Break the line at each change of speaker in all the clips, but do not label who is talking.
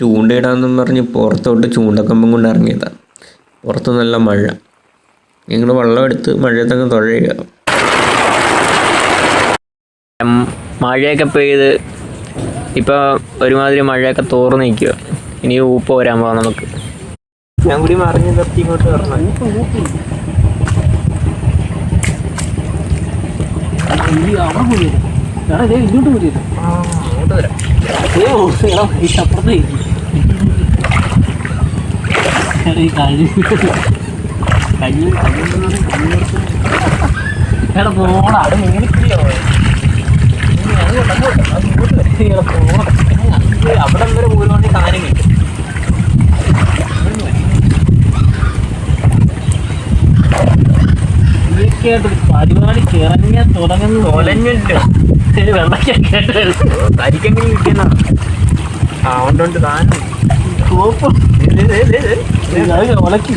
ചൂണ്ടയിടാന്നും പറഞ്ഞ് പുറത്തോട്ട് ചൂണ്ടക്കമ്പം കൊണ്ട് ഇറങ്ങിയതാണ് പുറത്ത് നല്ല മഴ. ഞങ്ങൾ വെള്ളം എടുത്ത് മഴയത്തങ്ങ് തുഴയുക. മഴയൊക്കെ പെയ്ത് ഇപ്പോൾ ഒരുമാതിരി മഴയൊക്കെ തോർന്ന് നിൽക്കുക ഇനി ഊപ്പ് വരാൻ പോകാം നമുക്ക്. ഞാൻ കൂടി മറിഞ്ഞ് നിർത്തി ഇങ്ങോട്ട് വരണം.
ഇങ്ങോട്ട് പോരില്ല
അങ്ങോട്ട് വരാം
അപ്പുറത്ത് എടാ പോടാ
അവിടെ വരെ പോരുവാണെങ്കിൽ കാര്യം കിട്ടും
ഇതൊക്കെയായിട്ട് പരിപാടി കിറങ്ങിയാൽ തുടങ്ങുന്ന
തൊലഞ്ഞല്ലോ
വെള്ളക്കൊക്കെ
തരിക്കെങ്കിലും കിട്ടിയെന്നാ ആ ഉണ്ട് താൻ
ഉലക്കി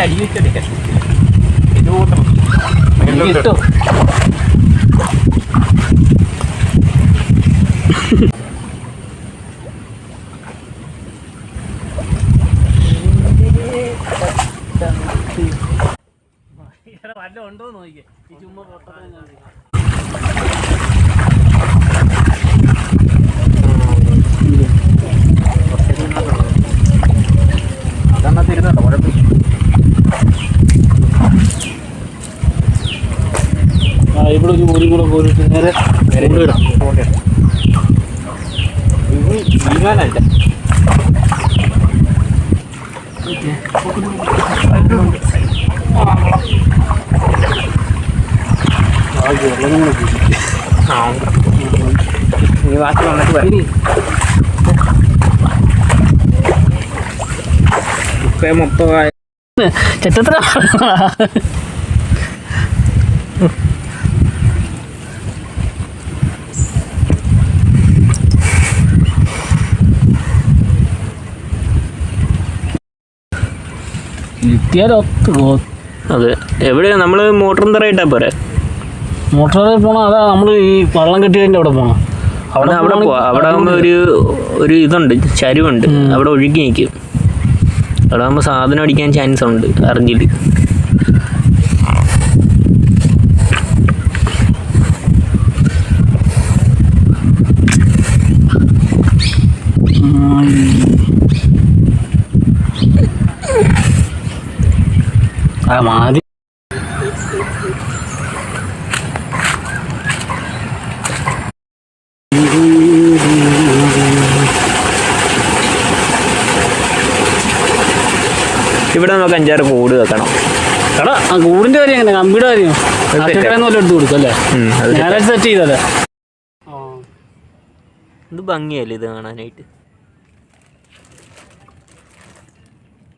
അടി വെച്ചെടുക്കാൻ ഇത് കൂട്ടണം.
ഇട്ടോ? വല്ല ഉണ്ടോ നോക്കിക്കേ. ഈ ചുമ്മാ പൊട്ടത്തന്നെ ഇവിടെ ഒരു ഒരു കൂടെ പോയിട്ട് നേരെ കൊണ്ടുവിടാം
വീഴാനല്ല
ആ വെള്ളം കൂടെ കുടിക്കും.
ആ നീ ബാക്കി വന്നിട്ട് വരാം.
ഇനി
മൊത്തം
ചെറ്റത്ര കിട്ടിയാലൊത്ത്
അതെ. എവിടെയാ? നമ്മൾ മോട്ടറും തറയിട്ടാ പോരെ?
മോട്ടറിൽ പോണം അതാ നമ്മൾ ഈ വള്ളം കെട്ടിയതിന്റെ അവിടെ പോണം.
അവിടെ അവിടെ അവിടെ ആകുമ്പോൾ ഒരു ഒരു ഇതുണ്ട് ചരിവുണ്ട്. അവിടെ ഒഴുകി നിൽക്കും അവിടെ ആകുമ്പോൾ സാധനം അടിക്കാൻ ചാൻസ് ഉണ്ട് അറിഞ്ഞിട്ട്.
ആ മാതി
ഇവിടെ നമുക്ക് അഞ്ചാറ് കൂട് വെക്കണം.
എടാ ആ കൂടിന്റെ കാര്യം എങ്ങനെ? കമ്പിയുടെ കാര്യം. എടുത്തു വല്ലതും കൊടുക്കും അല്ലേ? ഞായറാഴ്ച സെറ്റ് ചെയ്തല്ലേ
ഇത് ഭംഗിയല്ലേ ഇത് കാണാനായിട്ട്?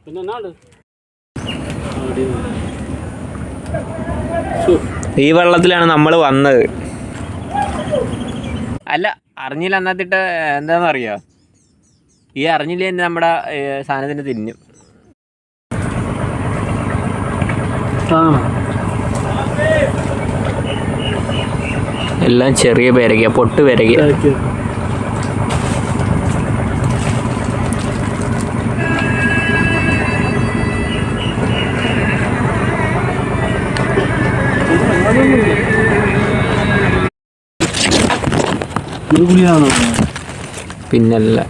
പിന്നെ എന്നാണ്ട്
ഈ വെള്ളത്തിലാണ് നമ്മൾ വന്നത്. അല്ല അറിഞ്ഞില്ല എന്നത്തിട്ട് എന്താണെന്ന് അറിയോ ഈ അറിഞ്ഞില്ല തന്നെ നമ്മുടെ സാധനത്തിന് തിരിഞ്ഞു എല്ലാം ചെറിയ പേരയ്ക്ക പൊട്ട് പേരയ്ക്ക പിന്നല്ല.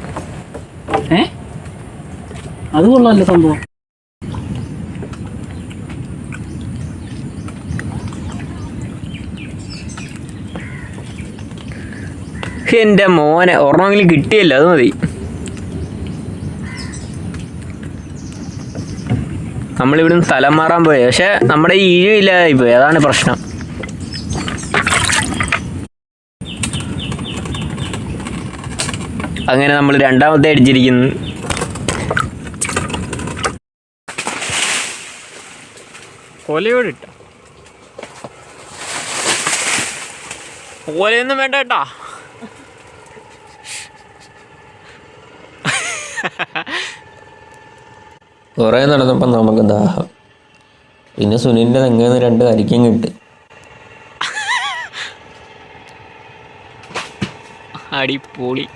ഏ? അത് കൊള്ളാമല്ലോ സംഭവം.
എന്റെ മോനെ ഒരെണ്ണമെങ്കിലും കിട്ടിയല്ല അത് മതി. നമ്മളിവിടുന്ന് സ്ഥലം മാറാൻ പോയി. പക്ഷെ നമ്മുടെ ഈ ഇഴയില്ലായി പോയി. അതാണ് പ്രശ്നം. അങ്ങനെ നമ്മൾ രണ്ടാമത്തെ അടിച്ചിരിക്കുന്നു കൊലയോടിട്ട. കൊലയൊന്നും വേണ്ട കേട്ടാ. കുറേ നടന്നപ്പോൾ നമുക്ക് ദാഹം. പിന്നെ സുനിലിന്റെ തെങ്ങേന്ന് രണ്ട് അരിക്കും കിട്ടി. അടിപൊളി.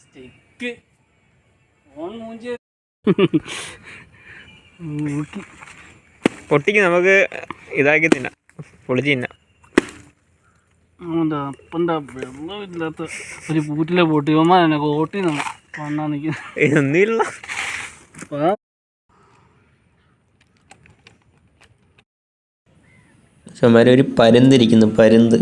സ്റ്റിക്ക്. ഓൺ മൂഞ്ചി.
പൊട്ടിക്ക് നമുക്ക് ഇതാക്കി തിന്നാം. പൊളിച്ച് തിന്നാം.
അപ്പന്റെ വെള്ളമില്ലാത്ത ഒരു പൂറ്റിലെ പൊട്ടി. ഇവന്മാർ എന്നെ കോട്ടി വന്നാ നിൽക്കുന്നത്
ഒന്നുമില്ല
ചുമര ഒരു പരുന്തിരിക്കുന്നു പരുന്ത്.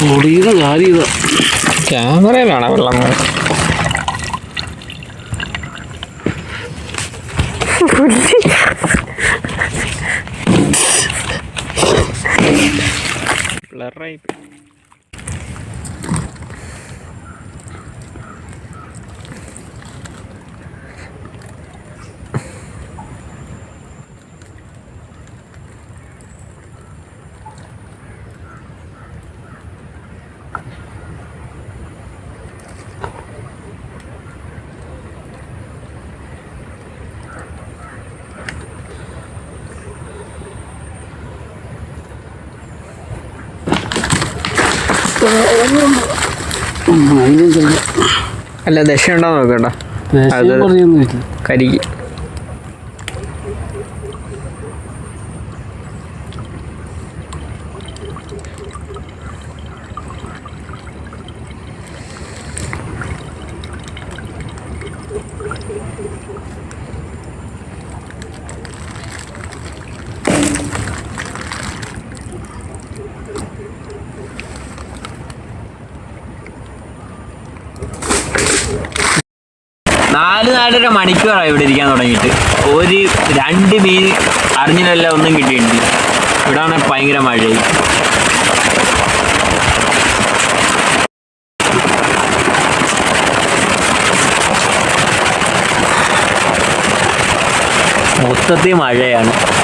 പൊടിയുന്ന കാര്യം ഇതാ.
ക്യാമറയിലാണ് വെള്ളം? ബ്ലറായി
അതിനും
അല്ല ദശ ഉണ്ടോ നോക്കട്ടോ
കരികി
കരിക്ക്. നാല് നാലര മണിക്കൂറായി ഇവിടെ ഇരിക്കാൻ തുടങ്ങിയിട്ട്. ഒരു രണ്ട് മീൻ അറിഞ്ഞില്ല ഒന്നും കിട്ടിയിട്ടുണ്ട്. ഇവിടെ ആണെങ്കിൽ ഭയങ്കര മഴയായി. മൊത്തത്തിൽ മഴയാണ്.